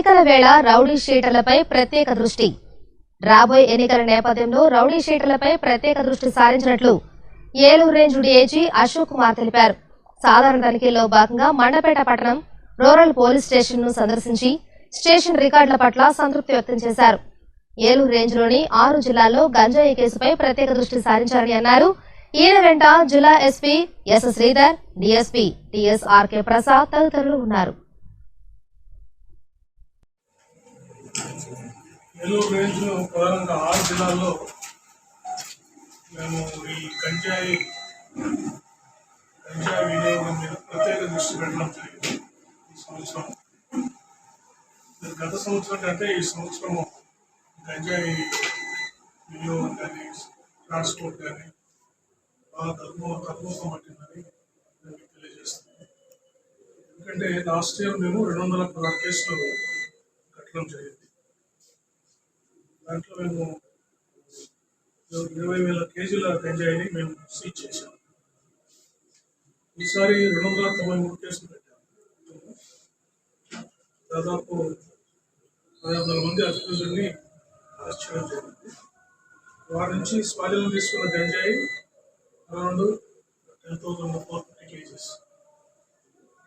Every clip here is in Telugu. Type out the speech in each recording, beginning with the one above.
ఎన్నికల వేళ రౌడీ షీటర్లపై ప్రత్యేక దృష్టి. రాబోయే ఎన్నికల నేపథ్యంలో రౌడీ షీటర్లపై ప్రత్యేక దృష్టి సారించినట్లు ఏలూరు రేంజ్ డీఐజీ అశోక్ కుమార్ తెలిపారు. సాధారణ తనిఖీల్లో భాగంగా మండపేట పట్టణం రూరల్ పోలీస్ స్టేషన్ను సందర్శించి స్టేషన్ రికార్డుల పట్ల సంతృప్తి వ్యక్తం చేశారు. ఏలూరు రేంజ్లోని ఆరు జిల్లాల్లో గంజాయి కేసుపై ప్రత్యేక దృష్టి సారించారని అన్నారు. ఈయన వెంట జిల్లా SP S Sridhar DSP TSRK Prasad తదితరులు ఉన్నారు. ఏలూరు రేంజ్లో ప్రధానంగా ఆరు జిల్లాల్లో మేము ఈ గంజాయి గంజాయి వినియోగం మీద ప్రత్యేక దృష్టి పెట్టడం జరిగింది ఈ సంవత్సరం. గత సంవత్సరం కంటే ఈ సంవత్సరము గంజాయి వినియోగం కానీ ట్రాన్స్పోర్ట్ కానీ బాగా తక్కువ తక్కువ పట్టిందని మేము మీకు ఎందుకంటే లాస్ట్ ఇయర్ మేము రెండు వందల పదహారు కేసులు కట్టడం జరిగింది. దాంట్లో మేము ఇరవై వేల కేజీల గంజాయిని మేము సీజ్ చేశాం. ఈసారి రెండు వందల తొంభై మూడు కేసులు పెట్టాము. దాదాపు పది వందల మంది అక్యూజుల్ని అరెస్ట్ చేయడం జరిగింది. వారి నుంచి స్వాధీనం తీసుకున్న గంజాయి around ten thousand four fifty kgs.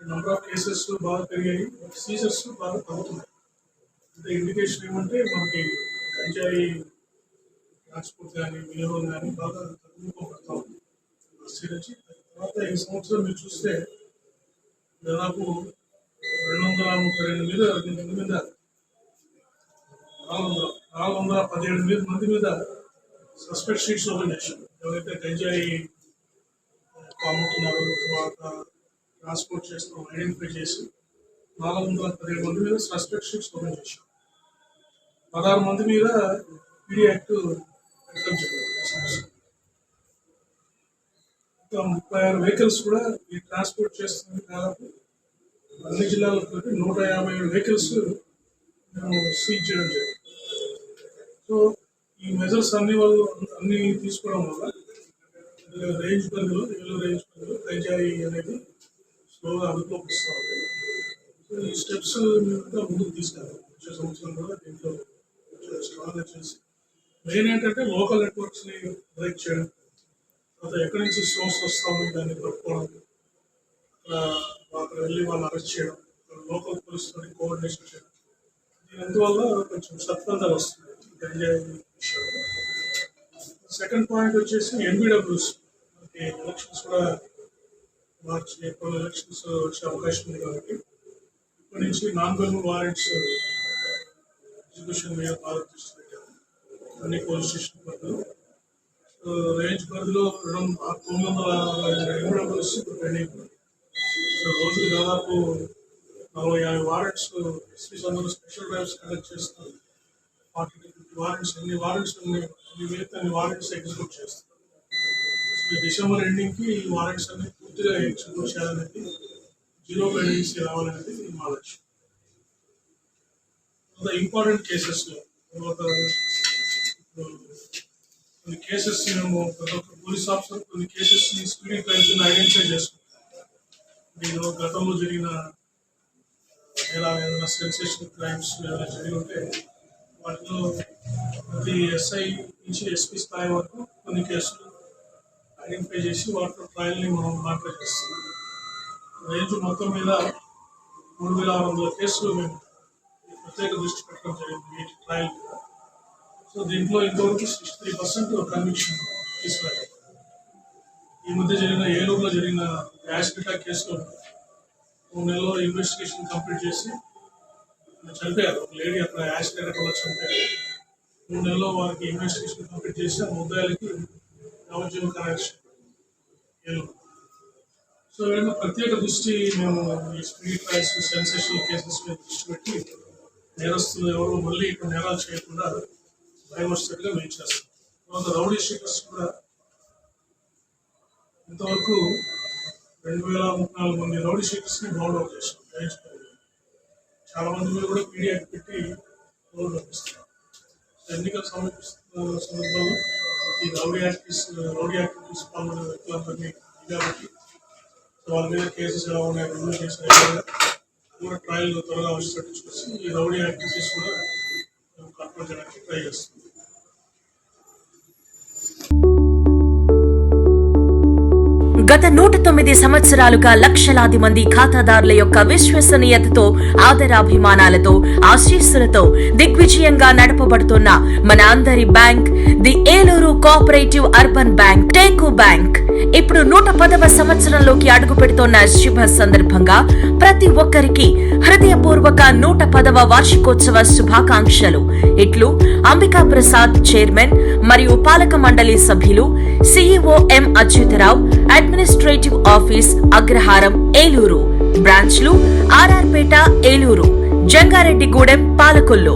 Number of cases బాగా పెరిగాయి. సీజర్స్ బాగా తగ్గుతున్నాయి. అంటే ఇండికేషన్ ఏమంటే మనకి ఎంజాయ్ ట్రాన్స్పోర్ట్ కానీ వినియోగం కానీ బాగా తగ్గుకోబడతా ఉంది ఫస్ట్ నుంచి తర్వాత ఈ సంవత్సరం మీరు చూస్తే దాదాపు రెండు వందల ముప్పై రెండు మీద మంది మీద నాలుగు వందల నాలుగు వందల పదిహేడు మీద మంది మీద సస్పెక్ట్ షీట్స్ ఓపెన్ చేశారు. ఎవరైతే గంజాయి అమ్ముతున్నారో తర్వాత ట్రాన్స్పోర్ట్ చేస్తున్నాం ఐడెంటిఫై చేసి నాలుగు వందల పదిహేడు మంది మీద సస్పెక్ట్ షీట్స్ ఓపెన్ చేశారు. పదహారు మంది మీద పీడీ యాక్ట్ ఇంకా ముప్పై ఆరు వెహికల్స్ కూడా ఈ ట్రాన్స్పోర్ట్ చేస్తుంది దాదాపు. అన్ని జిల్లాలతో నూట యాభై ఏడు వెహికల్స్ మేము సీజ్ చేయడం జరిగింది. సో ఈ మెజర్స్ అన్ని వాళ్ళు అన్ని తీసుకోవడం వల్ల రేంజ్ పరిధిలో ఏలో రేంజ్ పరిధిలో గంజాయి అనేది స్లోగా అదుపులోకి వస్తూ ఉంది. సో ఈ స్టెప్స్ ఇంకా ముందుకు తీసుకెళ్ళాలి వచ్చే సంవత్సరం కూడా దీంట్లో స్ట్రాంగ్గా చేసి మెయిన్ ఏంటంటే లోకల్ నెట్వర్క్స్ని బ్రేక్ చేయడం. తర్వాత ఎక్కడి నుంచి సోర్స్ వస్తామని దాన్ని పట్టుకోవడం అక్కడ వెళ్ళి వాళ్ళు అరెస్ట్ చేయడం. లోకల్ పోలీస్ కోఆర్డినేషన్ చేయడం. దీనివల్ల కొంచెం సత్ఫలితాలు వస్తుంది గంజాయి విషయంలో. సెకండ్ పాయింట్ వచ్చేసి ఎన్బిడబ్ల్యూస్ మనకి ఎలక్షన్స్ కూడా మార్చి ఏప్రిల్ ఎలక్షన్స్ వచ్చే అవకాశం ఉంది కాబట్టి. ఇప్పటి నుంచి నాన్ గవర్నమెంట్ వారెంట్స్ ఎగ్జిక్యూషన్ మీద బాగా దృష్టి అన్ని పోలీస్ స్టేషన్ పరిధిలో. సో రేంజ్ పరిధిలో రెండు తొమ్మిది వందల ఎన్బిడబ్ల్యూస్ ఇప్పుడు పెండింగ్ సో రోజుకు దాదాపు నలభై యాభై వారెంట్స్ ఎస్పీస్ అందరూ స్పెషల్ డ్రైవ్స్ కండక్ట్ చేస్తారు ఫార్టీ ఫిఫ్టీ వారెంట్స్ ఎన్ని వారెంట్స్ అన్ని అన్ని వేస్తే అన్ని వారెంట్స్ ఎగ్జిక్యూట్ చేస్తారు సో ఈ డిసెంబర్ ఎండింగ్కి ఈ వారెంట్స్ అన్ని పూర్తిగా ఎగ్జిక్యూట్ చేయాలనేది జీరో పెండెన్సీ రావాలనేది మా లక్ష్యం. ఇంపార్టెంట్ కేసెస్లో తర్వాత కొన్ని కేసెస్ మేము ప్రతి ఒక్క పోలీస్ ఆఫీసర్ కొన్ని కేసెస్ని స్పీడీ క్రైమ్స్ ఐడెంటిఫై చేసుకుంటాం నేను గతంలో జరిగిన ఎలా ఏదైనా సెన్సేషన్ క్రైమ్స్ ఏదైనా జరిగి ఉంటే వాటిలో ప్రతి ఎస్ఐ నుంచి ఎస్పీ స్థాయి వరకు కొన్ని కేసులు ఐడెంటిఫై చేసి వాటిలో ట్రయల్ని మనం మానిటర్ చేస్తున్నాం రేంజ్ మొత్తం మీద మూడు వేల ఆరు వందల కేసులు మేము ప్రత్యేక దృష్టి పెట్టడం జరిగింది వీటి ట్రయల్ మీద సో దీంట్లో ఇంతవరకు సిక్స్టీ త్రీ పర్సెంట్ కన్విక్షన్ తీసుకురాలి ఈ మధ్య జరిగిన ఏలూరులో జరిగిన యాస్పిటా కేసులో మూడు నెలల్లో ఇన్వెస్టిగేషన్ కంప్లీట్ చేసి చనిపోయారు. ఒక లేడీ అక్కడ యాక్సిడెంట్ వల్ల చనిపోయారు. మూడు నెలల్లో వారికి ఇన్వెస్టిగేషన్ కంప్లీట్ చేసి ఆ ముద్దాయిలకి యావజ్జీవ కనెక్షన్ ఏలూరు. సో వీళ్ళకి ప్రత్యేక దృష్టి మేము ఈ స్పీడ్ ట్రయల్స్ సెన్సేషనల్ కేసెస్ మీద దృష్టి పెట్టి నేరస్తులు ఎవరు మళ్ళీ ఇక్కడ నేరాలు చేయకుండా భయం వెయిట్ చేస్తారు తర్వాత రౌడీ షీటర్స్ కూడా ఇంతవరకు రెండు వేల ముప్పై నాలుగు మంది రౌడీ షీటర్స్ని బౌండ్ అవుట్ చేసాం చాలా మంది మీద కూడా పీడిఎఫ్ పెట్టి బౌండ్ పంపిస్తున్నాం ఎన్నికల సమీపిస్తున్న సందర్భంలో ఈ రౌడీ యాక్టివిటీస్ రౌడీ యాక్టివిటీస్ పాల్గొనే వ్యక్తులందరినీ కాబట్టి వాళ్ళ మీద కేసెస్ ఎలా ఉన్నాయి? రివ్యూ చేసిన కూడా ట్రయల్ త్వరగా వచ్చేటట్టు చూసి ఈ రౌడీ యాక్టివిటీస్ కూడా మేము కంట్రోల్ చేయడానికి ట్రై చేస్తుంది గత నూట తొమ్మిది సంవత్సరాలుగా లక్షలాది మంది ఖాతాదారుల యొక్క విశ్వసనీయతతో ఆదరాభిమానాలతో ఆశీస్సులతో దిగ్విజయంగా నడపబడుతున్న మన అందరి bank the Eluru cooperative urban bank teak bank. ఇప్పుడు నూట పదవ సంవత్సరంలోకి అడుగు పెడుతున్న శుభ సందర్భంగా ప్రతి ఒక్కరికి హృదయపూర్వక నూట పదవ వార్షికోత్సవ శుభాకాంక్షలు. ఇట్లు అంబికా ప్రసాద్ చైర్మన్ మరియు పాలక మండలి సభ్యులు CEO M Achyutarao administrative office Agraharam Eluru బ్రాంచ్లు ఆర్ఆర్పేట ఏలూరు జంగారెడ్డిగూడెం పాలకొల్లు